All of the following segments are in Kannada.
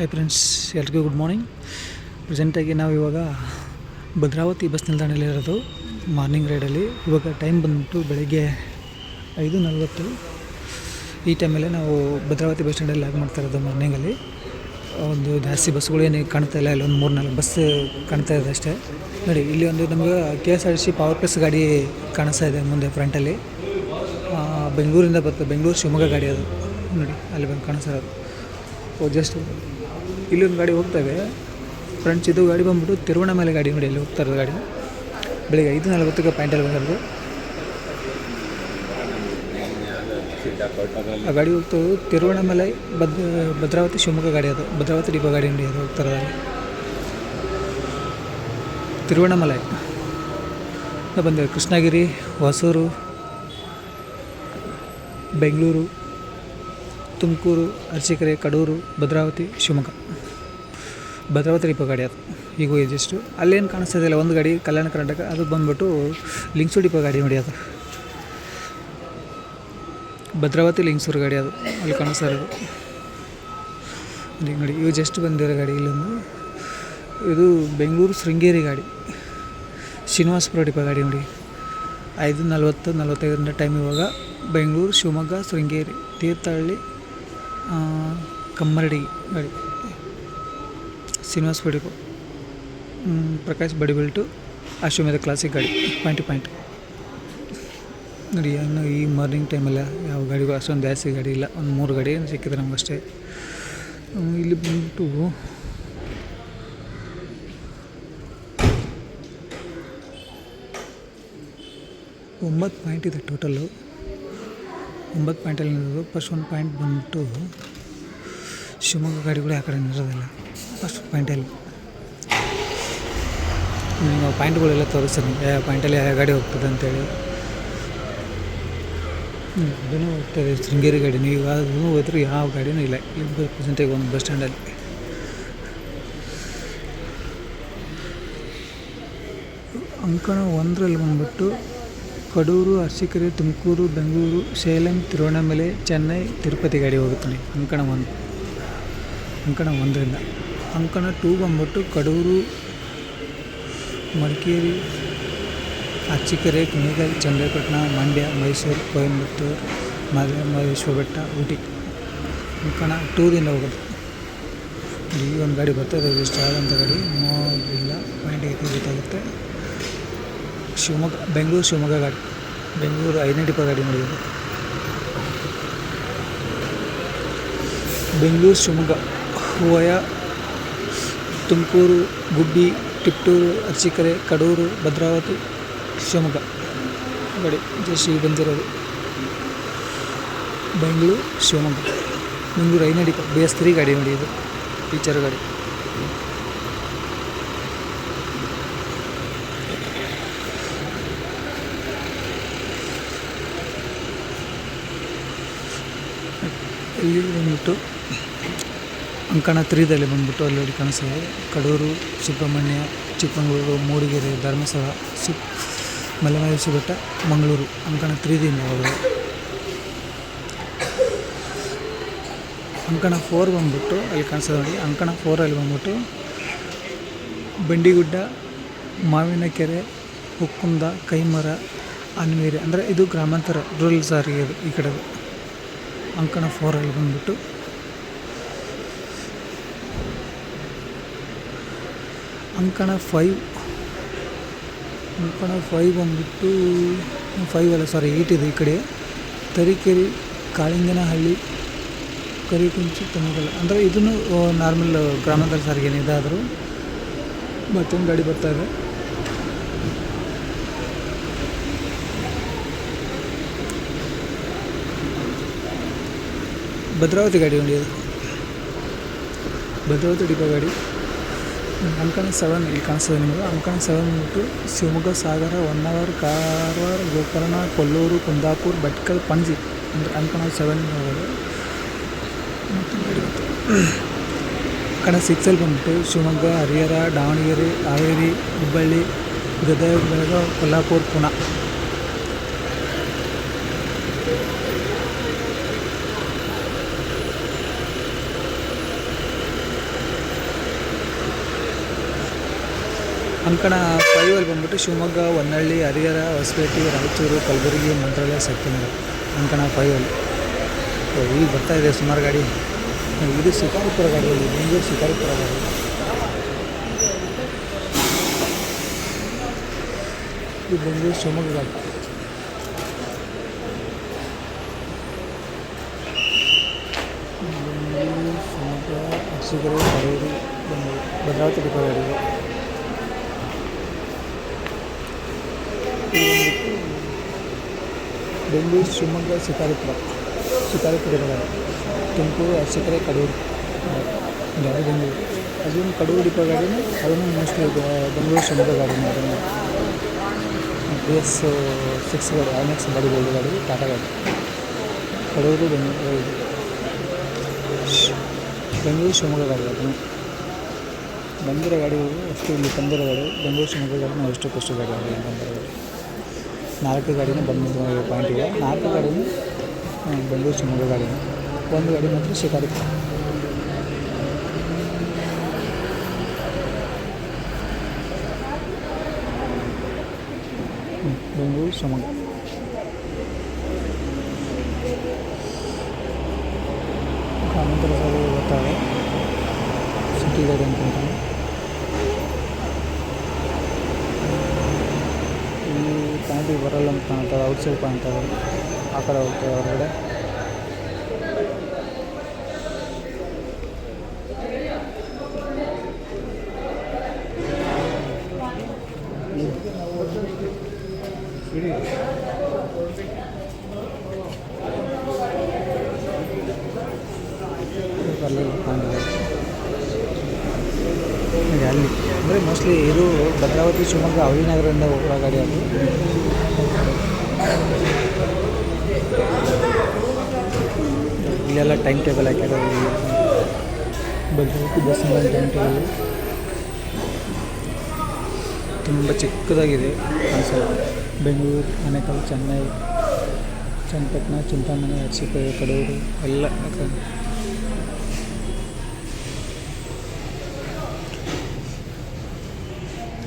ಹೈ ಫ್ರೆಂಡ್ಸ್ ಎಲ್ರಿಗೂ ಗುಡ್ ಮಾರ್ನಿಂಗ್ ಪ್ರೆಸೆಂಟಾಗಿ ನಾವು ಇವಾಗ ಭದ್ರಾವತಿ ಬಸ್ ನಿಲ್ದಾಣದಲ್ಲಿ ಇರೋದು. ಮಾರ್ನಿಂಗ್ ರೈಡಲ್ಲಿ ಇವಾಗ ಟೈಮ್ ಬಂದ್ಬಿಟ್ಟು ಬೆಳಗ್ಗೆ ಐದು ನಲ್ವತ್ತು. ಈ ಟೈಮಲ್ಲೇ ನಾವು ಭದ್ರಾವತಿ ಬಸ್ ಸ್ಟ್ಯಾಂಡಲ್ಲಿ ಲ್ಯಾಗ್ ಮಾಡ್ತಾ ಇರೋದು ಮಾರ್ನಿಂಗಲ್ಲಿ ಒಂದು ಜಾಸ್ತಿ ಬಸ್ಗಳು ಏನು ಕಾಣ್ತಾ ಇಲ್ಲ. ಇಲ್ಲ ಒಂದು ಮೂರು ನಾಲ್ಕು ಬಸ್ ಕಾಣ್ತಾ ಇದೆ ಅಷ್ಟೇ. ನೋಡಿ, ಇಲ್ಲಿ ಒಂದು ನಮಗೆ K S R C power plus ಗಾಡಿ ಕಾಣಿಸ್ತಾ ಇದೆ ಮುಂದೆ ಫ್ರಂಟಲ್ಲಿ ಬೆಂಗಳೂರಿಂದ ಬರ್ತದೆ ಬೆಂಗಳೂರು ಶಿವಮೊಗ್ಗ ಗಾಡಿ ಅದು. ನೋಡಿ, ಅಲ್ಲಿ ಬಂದು ಕಾಣಿಸ್ತಾ ಇರೋದು. ಜಸ್ಟ್ ಇಲ್ಲೊಂದು ಗಾಡಿ ಹೋಗ್ತವೆ. ಫ್ರೆಂಡ್ಸ್ ಇದು ಗಾಡಿ ಬಂದ್ಬಿಟ್ಟು ತಿರುವಣ್ಣಾಮಲೆ ಗಾಡಿ ನೋಡಿ ಇಲ್ಲಿ ಹೋಗ್ತಾ ಗಾಡಿ. ಬೆಳಿಗ್ಗೆ ಐದು ನಲ್ವತ್ತಕ್ಕೆ ಪಾಯಿಂಟಲ್ಲಿ ಬಂದಿರೋದು. ಆ ಗಾಡಿ ಹೋಗ್ತದೆ ತಿರುವಣ್ಣಾಮಲೆ ಭದ್, ಭದ್ರಾವತಿ ಶಿವಮೊಗ್ಗ ಗಾಡಿ ಅದು. ಭದ್ರಾವತಿ ಡಿಪೋ ಗಾಡಿ ನೋಡಿ ಅದು ಹೋಗ್ತಾ ಇರೋದು ಅಲ್ಲಿ. ತಿರುವಣ್ಣಾಮಲೈ ಬಂದಿದೆ ಕೃಷ್ಣಗಿರಿ, ಹೊಸೂರು, ಬೆಂಗಳೂರು, ತುಮಕೂರು, ಅರಸೀಕೆರೆ, ಕಡೂರು, ಭದ್ರಾವತಿ, ಶಿವಮೊಗ್ಗ. ಭದ್ರಾವತಿ ಡಿಪೋ ಗಾಡಿ ಅದು. ಈಗ ಜಸ್ಟು ಅಲ್ಲೇನು ಕಾಣಿಸ್ತಾ ಇದೆಯಲ್ಲ ಒಂದು ಗಾಡಿ, ಕಲ್ಯಾಣ ಕರ್ನಾಟಕ, ಅದು ಬಂದ್ಬಿಟ್ಟು ಲಿಂಗ್ಸೂರು ಡಿಪೋ ಗಾಡಿ ನೋಡಿ ಅದು. ಭದ್ರಾವತಿ ಲಿಂಗ್ಸೂರು ಗಾಡಿ ಅದು. ಅಲ್ಲಿ ಕಾಣಿಸ್ತಾ ಇರೋದು. ಇಲ್ಲಿ ನೋಡಿ, ಇವು ಜಸ್ಟ್ ಬಂದಿರೋ ಗಾಡಿ ಇಲ್ಲೊಂದು. ಇದು ಬೆಂಗಳೂರು ಶೃಂಗೇರಿ ಗಾಡಿ. ಶ್ರೀನಿವಾಸಪುರ ಡಿಪೋ ಗಾಡಿ ನೋಡಿ. ಐದು ನಲ್ವತ್ತು, ನಲ್ವತ್ತೈದರಿಂದ ಟೈಮ್ ಇವಾಗ. ಬೆಂಗಳೂರು ಶಿವಮೊಗ್ಗ ಶೃಂಗೇರಿ, ತೀರ್ಥಹಳ್ಳಿ ಕಮ್ಮರಡಿ ಗಾಡಿ. ಶ್ರೀನಿವಾಸಪುರ ಬಿಡಿಗೋ ಪ್ರಕಾಶ್ ಬಡಿ ಬಿಲ್ಟು ಅಶ್ವಮೇಧ ಕ್ಲಾಸಿಕ್ ಗಾಡಿ ಪಾಯಿಂಟ್ ಪಾಯಿಂಟ್ ನೋಡಿ ಏನು ಈ ಮಾರ್ನಿಂಗ್ ಟೈಮಲ್ಲ ಯಾವ ಗಾಡಿಗೂ ಅಷ್ಟೊಂದು ಜಾಸ್ತಿ ಗಾಡಿ ಇಲ್ಲ. ಒಂದು ಮೂರು ಗಾಡಿ ಸಿಕ್ಕಿದೆ ಅಷ್ಟೇ ಇಲ್ಲಿ ಬಂದ್ಬಿಟ್ಟು ಒಂಬತ್ತು ಪಾಯಿಂಟ್ ಇದೆ ಟೋಟಲ್ಲು ಒಂಬತ್ತು ಪಾಯಿಂಟಲ್ಲಿ ನಿಲ್ಲೋದು ಫಸ್ಟ್ ಒಂದು ಪಾಯಿಂಟ್ ಬಂದ್ಬಿಟ್ಟು ಶಿವಮೊಗ್ಗ ಗಾಡಿಗಳು ಆ ಕಡೆ ನಿಲ್ಲೋದಿಲ್ಲ ಫಸ್ಟ್ ಪಾಯಿಂಟಲ್ಲಿ ನಿಮ್ಮ ಪಾಯಿಂಟ್ಗಳೆಲ್ಲ ತೋರಿಸ್ತೀನಿ. ಯಾವ ಪಾಯಿಂಟಲ್ಲಿ ಯಾವ ಗಾಡಿ ಹೋಗ್ತದೆ ಅಂತೇಳಿ. ಅದನ್ನು ಹೋಗ್ತದೆ. ಶೃಂಗೇರಿ ಗಾಡಿ. ನೀವು ಅದನ್ನು ಹೋದ್ರೆ ಯಾವ ಗಾಡಿನೂ ಇಲ್ಲ. ಇಲ್ಲಿ ಪ್ರೆಸೆಂಟಾಗಿ ಒಂದು ಬಸ್ ಸ್ಟ್ಯಾಂಡಲ್ಲಿ ಅಂಕಣ ಒಂದರಲ್ಲಿ ಬಂದ್ಬಿಟ್ಟು ಕಡೂರು, ಅರಸೀಕೆರೆ, ತುಮಕೂರು, ಬೆಂಗಳೂರು, ಸೇಲಂ, ತಿರುವಣ್ಣಾಮಲೆ, ಚೆನ್ನೈ, ತಿರುಪತಿ ಗಾಡಿ ಹೋಗುತ್ತೆ ಅಂಕಣ ಒಂದು. ಅಂಕಣ ಒಂದರಿಂದ. ಅಂಕಣ ಟೂ ಬಂದ್ಬಿಟ್ಟು ಕಡೂರು, ಮಡಿಕೇರಿ, ಅಚ್ಚಿಕೆರೆ ಕುಣಿಗಲ್ ಚಂದ್ರಪಟ್ಟಣ, ಮಂಡ್ಯ, ಮೈಸೂರು, ಕೊಯಂಬತ್ತೂರು ಮಹದೇಶ್ವರ ಬೆಟ್ಟ, ಊಟಿ. ಅಂಕಣ ಟೂರಿಂದ ಹೋಗೋದು. ಈ ಒಂದು ಗಾಡಿ ಬರ್ತದೆ, ಅದು ಸ್ಟಾರ್ ಅಂತ ಗಾಡಿ. ನೋಡಿಲ್ಲ ಪಾಯಿಂಟಿಗೆ ಗೊತ್ತಾಗುತ್ತೆ. ಶಿವಮೊಗ್ಗ, ಬೆಂಗಳೂರು ಶಿವಮೊಗ್ಗ ಗಾಡಿ. ಬೆಂಗಳೂರು ಐದನೇ ಡಿಪೋ ಗಾಡಿ ನೋಡಿದ್ದು ಬೆಂಗಳೂರು ಶಿವಮೊಗ್ಗ ವಯ ತುಮಕೂರು, ಗುಬ್ಬಿ ತಿಪ್ಟೂರು ಅರಸೀಕೆರೆ, ಕಡೂರು, ಭದ್ರಾವತಿ, ಶಿವಮೊಗ್ಗ. ಗಾಡಿ ಜಸ್ಟ್ ಈಗ ಬಂದಿರೋದು. ಬೆಂಗಳೂರು, ಶಿವಮೊಗ್ಗ. ಐದನೇ ಡಿಪೋ ಬಿ ಎಸ್ ತ್ರೀ ಗಾಡಿ ನೋಡಿ ಇದು. ಟೀಚರ್ ಗಾಡಿ. ಇಲ್ಲಿ ಬಂದ್ಬಿಟ್ಟು ಅಂಕಣ ತ್ರೀದಲ್ಲಿ ಬಂದ್ಬಿಟ್ಟು ಅಲ್ಲಿ ಕಾಣಿಸ್ತದೆ ಕಡೂರು, ಸುಬ್ರಹ್ಮಣ್ಯ, ಚಿಕ್ಕಮಗಳೂರು, ಮೂಡಿಗೆರೆ, ಧರ್ಮಸ್ಥಳ, ಸು ಬೆಟ್ಟ ಮಂಗಳೂರು ಅಂಕಣ ತ್ರೀದಿಂದ ಹೋಗೋದು ಅಂಕಣ ಫೋರ್ ಬಂದ್ಬಿಟ್ಟು ಅಲ್ಲಿ ಕಾಣಿಸ್ತದೆ ನೋಡಿ. ಅಂಕಣ ಫೋರಲ್ಲಿ ಬಂದ್ಬಿಟ್ಟು ಬಂಡಿಗುಡ್ಡ, ಮಾವಿನಕೆರೆ ಹುಕ್ಕುಂದ ಕೈಮರ, ಅನ್ವೇರಿ ಅಂದರೆ ಇದು ಗ್ರಾಮಾಂತರ ರೂರಲ್ ಸಾರಿಗೆ ಅದು ಈ ಕಡೆದು. ಅಂಕಣ ಫೋರಲ್ಲಿ ಬಂದ್ಬಿಟ್ಟು ಅಂಕಣ ಫೈವ್ ಅಂಕಣ ಫೈವ್ ಬಂದ್ಬಿಟ್ಟು ಫೈವ್ ಅಲ್ಲ ಸಾರಿ ಏಯ್ಟ್ ಇದೆ ಈ ಕಡೆ. ತರೀಕೆರೆ, ಕಾಳಿಂಗನಹಳ್ಳಿ, ಕರಿಕುಂಚಿ ತಮಗಲ್ಲ ಅಂದರೆ ಇದನ್ನು ನಾರ್ಮಲ್ ಗ್ರಾಮಾಂತರ ಸಾರಿಗೆ ಇದಾದರೂ ಮತ್ತೊಂದು ಗಾಡಿ ಬರ್ತಾ ಇದೆ. ಭದ್ರಾವತಿ ಗಾಡಿ ಅದು ಭದ್ರಾವತಿ ಡಿಪೋ ಗಾಡಿ. ಅಂಕಣ ಸೆವೆನ್ ಇಲ್ಲಿ ಕಾಣಿಸ್ತದೆ ನಿಮಗೆ ಅಂಕಣ ಸೆವೆನ್ ಬಂದ್ಬಿಟ್ಟು ಶಿವಮೊಗ್ಗ, ಸಾಗರ, ಹೊನ್ನಾವರ, ಕಾರವಾರ, ಗೋಕರ್ಣ, ಕೊಲ್ಲೂರು, ಕುಂದಾಪುರ ಭಟ್ಕಲ್ ಪಣಜಿ ಅಂದರೆ ಅಂಕಣ ಸೆವೆನ್ ಹೋಗೋದು. ಅಂಕಣ ಸಿಕ್ಸಲ್ಲಿ ಬಂದ್ಬಿಟ್ಟು ಶಿವಮೊಗ್ಗ, ಹರಿಹರ, ದಾವಣಗೆರೆ, ಹಾವೇರಿ, ಹುಬ್ಬಳ್ಳಿ, ಗದಗ, ಬೆಳಗಾವಿ ಕೊಲ್ಹಾಪುರ ಪುಣೆ ಅಂಕಣ ಫೈವಲ್ಲಿ ಬಂದ್ಬಿಟ್ಟು ಶಿವಮೊಗ್ಗ ಹೊನ್ನಳ್ಳಿ ಹರಿಹರ, ಹೊಸಪೇಟೆ, ರಾಯಚೂರು, ಕಲಬುರಗಿ ಮಂತ್ರಾಲಯ ಸತ್ಯನಗರ ಅಂಕಣ ಫೈವಲ್ಲಿ ಸೊ ಈಗ ಬರ್ತಾ ಇದೆ ಸುಮಾರು ಗಾಡಿ. ಇದು ಶಿಕಾರಿಪುರ ಗಾಡಿ ಬೆಂಗಳೂರು ಶಿಕಾರಿಪುರ ಗಾಡಿ. ಇದು ಬೆಂಗಳೂರು ಶಿವಮೊಗ್ಗ ಗಾಡಿ. ಬೆಂಗಳೂರು ಶಿವಮೊಗ್ಗ ಅಕ್ಷಿಗರು ಹಾವೇರಿ ಬೆಂಗಳೂರು ಭದ್ರಾವತಿ ಡಿಪೋ ಗಾಡಿ ಇದು. ಇದು ಬಂದ್ಬಿಟ್ಟು ಬೆಂಗಳೂರು ಶಿವಮೊಗ್ಗ ಶಿಕಾರಿಪುರ ಶಿಕಾರಿಪುರ ತುಮಕೂರು ಅರಸೀಕೆರೆ, ಕಡೂರು ಬೆಂಗಳೂರು. ಅದನ್ನು ಕಡೂರು ಡಿಪೋ ಗಾಡಿನೇ ಅದನ್ನು ಮೋಸ್ಟ್ಲಿ ಬೆಂಗಳೂರು ಶಿವಮೊಗ್ಗ ಗಾಡಿನ ಅದನ್ನು ಬಿ ಎಸ್ ಸಿಕ್ಸ್ ಗಾಡಿ ಐನೆಕ್ಸ್ ಬಾಡಿ ಗೋಲ್ಡ್ ಗಾಡಿ ಟಾಟಾ ಗಾಡಿ. ಕಡೂರು, ಬೆಂಗಳೂರು ಬೆಂಗಳೂರು, ಶಿವಮೊಗ್ಗ ಗಾಡಿ ಅದನ್ನು. ಬಂದಿರೋ ಗಾಡಿಗಳು ಅಷ್ಟು ಇಲ್ಲಿ ತಂದಿರೋ ಗಾಡಿ, ಬೆಂಗಳೂರು, ಶಿವಮೊಗ್ಗ ಗಾಡಿ ನಾವು ಕಷ್ಟ ಗಾಡಿ ಬಂದಿರೋ ಗಾಡಿ. ನಾಲ್ಕು ಗಾಡಿನೂ ಬಂದಿದ್ದು ಪಾಯಿಂಟಿಗೆ ನಾಲ್ಕು ಗಾಡಿನೂ ಆ, ಬೆಂಗಳೂರು ಶಿವಮೊಗ್ಗ ಗಾಡಿನ. ಒಂದು ಗಾಡಿ ಮಾತ್ರ ಶಿಕಾರಿಪುರ ಹ್ಮ್, ಬೆಂಗಳೂರು ಶಿವಮೊಗ್ಗ. ಆನಂತರ ಸರ್ ಗೊತ್ತಾಗ ಸಿಟಿ ಗಾಡಿ ಅನ್ಕೊಂತೀನಿ ಇಲ್ಲಿ ಪಾಯಿಂಟಿಗೆ ಬರಲ್ಲ ಅಂತ ಕಾಣ್ತಾರೆ ಔಟ್ಸೈಡ್ ಸೈಡ್ ಕಾಣ್ತಾರೆ ಆ ಕಡೆ ಹೋಗ್ತಾರೆ ಹೊರಗಡೆ. ಅಲ್ಲಿ ಅಂದರೆ ಮೋಸ್ಟ್ಲಿ ಇದು ಭದ್ರಾವತಿ ಶಿವಮೊಗ್ಗ ಅವಳಿ ನಗರದಿಂದ ಹೋಗೋ ಗಾಡಿ ಅದು. ಇಲ್ಲೆಲ್ಲ ಟೈಮ್ ಟೇಬಲ್ ಹಾಕಿರೋ ಬಸ್ ಟೈಮ್ ಟೇಬಲ್ ತುಂಬ ಚಿಕ್ಕದಾಗಿದೆ ಅನ್ಸಲ್ಲ ಬೆಂಗಳೂರು, ಆನೇಕಲ್, ಚೆನ್ನೈ, ಚನ್ನಪಟ್ಟಣ, ಚಿಂತಾಮಣಿ ಅರಸೀಕೆರೆ ಕಡೂರು, ಎಲ್ಲ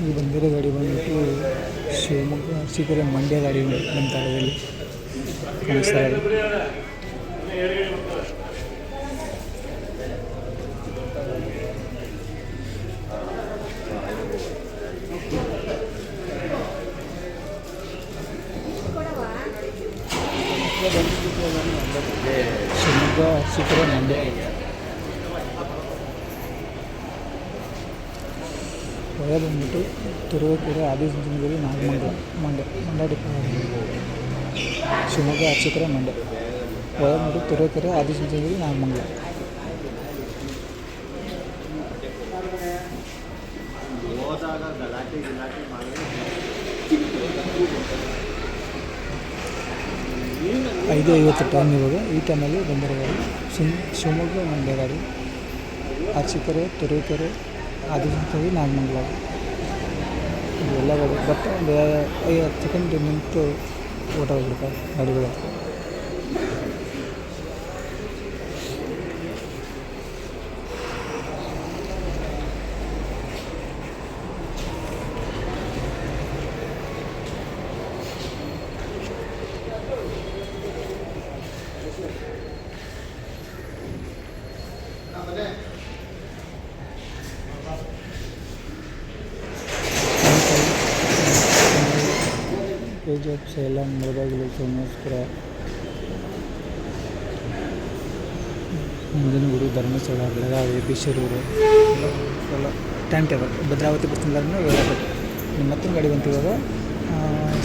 ಈ ಬಂದಿರೋ ಗಾಡಿ ಬಂದ್ಬಿಟ್ಟು ಶಿವಮೊಗ್ಗ ಸೀಕರೆ ಮಂಡ್ಯ ಗಾಡಿ ನಮ್ಮ ಇಲ್ಲಿ ಕಾಣಿಸ್ತಾ ಇದೆ. ಶಿವಮೊಗ್ಗ ಸೀಕರೆ ಮಂಡ್ಯ. ಹೊಳೆ ಬಂದ್ಬಿಟ್ಟು ತುರುವೇಕೆರೆ ಆದಿಚುಂಚನಗಿರಿ ನಾಗಮಂಗಲ ಮಂಡ್ಯ ಮಂಡ್ಯ ಡಿಪೋ ಶಿವಮೊಗ್ಗ ಅರಸೀಕೆರೆ ಮಂಡ್ಯ ಹೊಳೆ ಬಂದ್ಬಿಟ್ಟು ತುರುವೇಕೆರೆ ಆದಿಚುಂಚನಗಿರಿ ನಾಗಮಂಗಲ ಐದು ಐವತ್ತು ಟೈಮ್ ಇವಾಗ. ಈ ಟೈಮಲ್ಲಿ ಬಂದಿರೋ ಗಾಡಿ ಶಿವ್ ಶಿವಮೊಗ್ಗ ಮಂಡ್ಯ ಗಾಡಿ ಅರಸೀಕೆರೆ ತುರುವೇಕೆರೆ ಆದಿಚುಂಚನಗಿರಿ ನಾಗಮಂಗಲ ಇದು ಎಲ್ಲ ಗಾಡಿ ಬಟ್ ಒಂದು ಐವತ್ತು ಸೆಕೆಂಡ್ ನಿಂತು ಹೊರಟೋಗ್ಬಿಡ್ತಾರೆ ಗಾಡಿಗಳು. ಕೆ ಜಿ ಎಫ್ ಸೇಲಂ ಮುಂದಿನ ಸೋಮೇಶ್ವರ ನಂಜನಗೂಡು ಧರ್ಮಸ್ಥಳ, ಬೆಳಗಾವಿ ಬಿಶರೂರು ಎಲ್ಲ ಟೈಮ್ ಟೇಬಲ್ ಭದ್ರಾವತಿ ಬಸ್ ನಿಲ್ದಾಣ ವೇಳಾಪಟ್ಟಿ. ನಿಮ್ಮ ಮತ್ತೊಂದು ಗಾಡಿ ಬಂತು ಇವಾಗ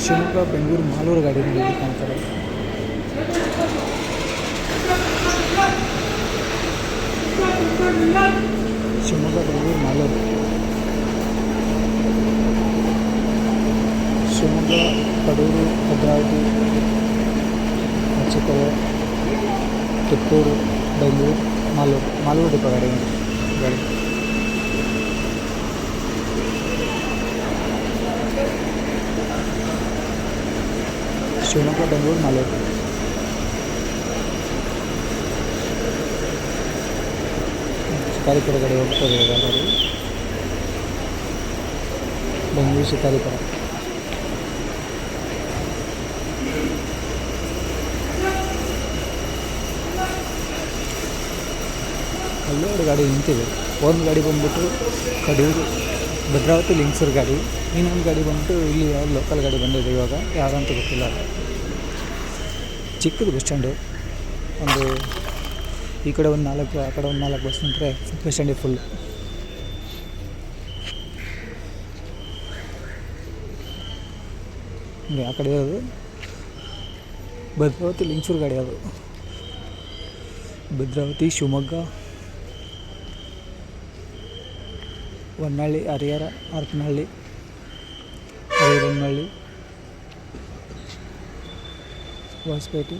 ಶಿವಮೊಗ್ಗ, ಬೆಂಗಳೂರು, ಮಾಲೂರು ಗಾಡಿ ಕಾಣ್ತಾರೆ. ಶಿವಮೊಗ್ಗ, ಬೆಂಗಳೂರು, ಮಾಲೂರು. ಕಡೂರು, ಭದ್ರಾವತಿ ಅರಸೀಕೆರೆ ಕಿತ್ತೂರು ಬೆಂಗಳೂರು, ಮಾಲೂರು ಮಾಲೂರು ಡಿಪೋ ಗಾಡಿ ಗಾಡಿ. ಶಿವಮೊಗ್ಗ, ಬೆಂಗಳೂರು, ಮಾಲೂರು. ಶಿಕಾರಿಪುರ ಕಡೆ ಹೋಗ್ತದೆ ಬೆಂಗಳೂರು ಶಿಕಾರಿಪುರ. ಅಲ್ಲೆರಡು ಗಾಡಿ ನಿಂತಿವೆ. ಒಂದು ಗಾಡಿ ಬಂದುಬಿಟ್ಟು ಕಡೂರು, ಭದ್ರಾವತಿ, ಲಿಂಗ್ಸೂರು ಗಾಡಿ. ಇನ್ನೊಂದು ಗಾಡಿ ಬಂದ್ಬಿಟ್ಟು ಇಲ್ಲಿ ಯಾವ ಲೋಕಲ್ ಗಾಡಿ ಬಂದಿದೆ ಇವಾಗ. ಯಾರಂತ ಗೊತ್ತಿಲ್ಲ. ಚಿಕ್ಕದು ಬಸ್ ಸ್ಟ್ಯಾಂಡು ಒಂದು ಈ ಕಡೆ ಒಂದು ನಾಲ್ಕು, ಆ ಕಡೆ ಒಂದು ನಾಲ್ಕು ಬಸ್ ನಿಂತರೆ ಬಸ್ ಸ್ಟ್ಯಾಂಡಿಗೆ ಫುಲ್ ಆ ಕಡೆ ಅದು ಭದ್ರಾವತಿ, ಲಿಂಗ್ಸೂರು ಗಾಡಿ ಅದು. ಭದ್ರಾವತಿ, ಶಿವಮೊಗ್ಗ ಹೊನ್ನಾಳಿ ಹರಿಹರ ಹರಪನಹಳ್ಳಿ ಹರಿಹರನಹಳ್ಳಿ ಹೊಸಪೇಟೆ,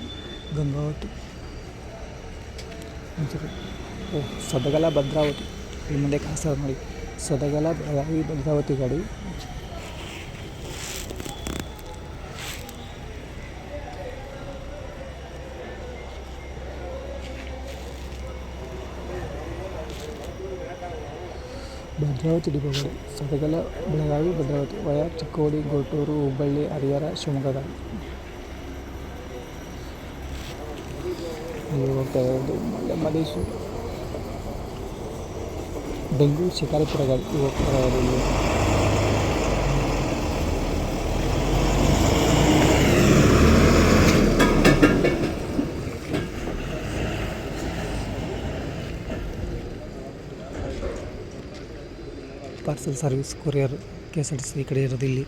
ಗಂಗಾವತಿ ಓಹ್ ಸದಗಲ ಭದ್ರಾವತಿ. ಈ ಮುಂದೆ ಕಾಸರ ನೋಡಿ. ಸದಗಲ ಭದ್ರಾವತಿ ಗಾಡಿ. ಭದ್ರಾವತಿ ಡಿಪೋಗಳು, ಸದಗಲ, ಬೆಳಗಾವಿ, ಭದ್ರಾವತಿ, ವಯಾ, ಚಿಕ್ಕೋಡಿ, ಗೋಟೂರು, ಹುಬ್ಬಳ್ಳಿ, ಹರಿಹರ, ಶಿವಮೊಗ್ಗದ. ಮಲ್ಲೇಶ್ವರ. ಬೆಂಗಳೂರು ಶಿಕಾರಿಪುರಗಳು ಹೋಗ್ತಾ parcel service courier K S R T C ಈ ಕಡೆ ಇರೋದು ಇಲ್ಲಿ.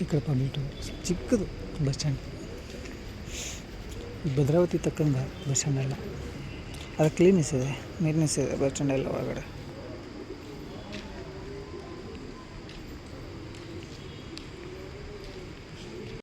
ಈ ಕಡೆ ಪಬ್ಲಿಟು ಚಿಕ್ಕದು ಬಸ್ ಸ್ಟ್ಯಾಂಡ್ ಭದ್ರಾವತಿ ತಕ್ಕಂಗೆ ಬಸ್ ಸ್ಟ್ಯಾಂಡ್ ಎಲ್ಲ. ಅದು ಕ್ಲೀನೆಸ್ ಇದೆ ನೀಟ್ನೆಸ್ ಇದೆ ಬಸ್ ಸ್ಟ್ಯಾಂಡ್ ಎಲ್ಲ ಒಳಗಡೆ.